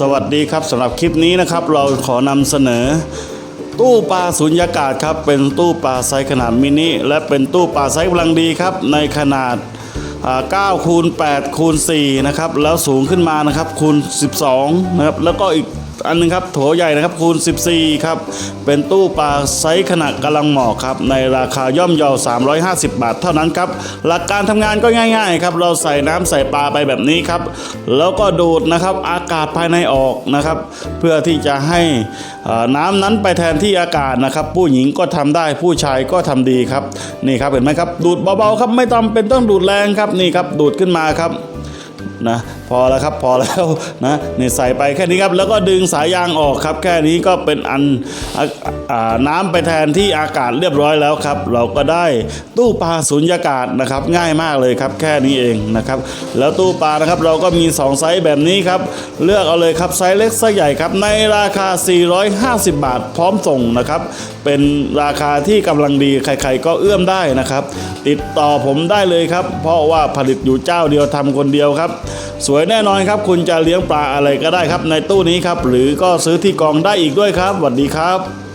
สวัสดีครับสำหรับคลิปนี้นะครับ เราขอนำเสนอ ตู้ปลาสุญญากาศครับ เป็นตู้ปลาไซส์ขนาดมินิและเป็นตู้ปลาไซส์กำลังดีครับ ในขนาด9คูณ8คูณ4นะครับแล้วสูงขึ้นมานะครับคูณ 12นะครับแล้วก็อีก อันหนึงครับโถใหญ่นะครับคูณ 14 ครับ เป็นตู้ปลาไซส์ขนาดกำลังเหมาะครับ ในราคาย่อมเยา350 บาทเท่านั้นครับ หลักการทำงานก็ง่าย ๆ ครับ เราใส่น้ำใส่ปลาไปแบบนี้ครับ แล้วก็ดูดนะครับอากาศภายในออกนะครับ เพื่อที่จะให้น้ำนั้นไปแทนที่อากาศนะครับ ผู้หญิงก็ทำได้ผู้ชายก็ทำดีครับนี่ครับเห็นไหมครับดูดเบาๆครับไม่ต้องเป็นต้องดูดแรงครับนี่ครับดูดขึ้นมาครับ นะพอแล้วครับพอแล้วนะนี่ใส่ไปแค่นี้ครับแล้วก็ดึงสายยางออกครับ แค่นี้ก็เป็นอันอ่าอ่าน้ำไปแทนที่อากาศเรียบร้อยแล้วครับ เราก็ได้ตู้ปลาสุญญากาศนะครับ ง่ายมากเลยครับ แค่นี้เองนะครับ แล้วตู้ปลานะครับเราก็มี 2 ไซส์แบบนี้ครับ เลือกเอาเลยครับไซส์เล็กไซส์ใหญ่ครับ ในราคา 450 บาท พร้อมส่งนะครับ เป็นราคาที่กำลังดีใคร ๆ ก็เอื้อมได้นะครับ ติดต่อผมได้เลยครับ เพราะว่าผลิตอยู่เจ้าเดียวทำคนเดียวครับสวยแน่นอนครับ คุณจะเลี้ยงปลาอะไรก็ได้ครับในตู้นี้ครับ หรือก็ซื้อที่กองได้อีกด้วยครับสวัสดีครับ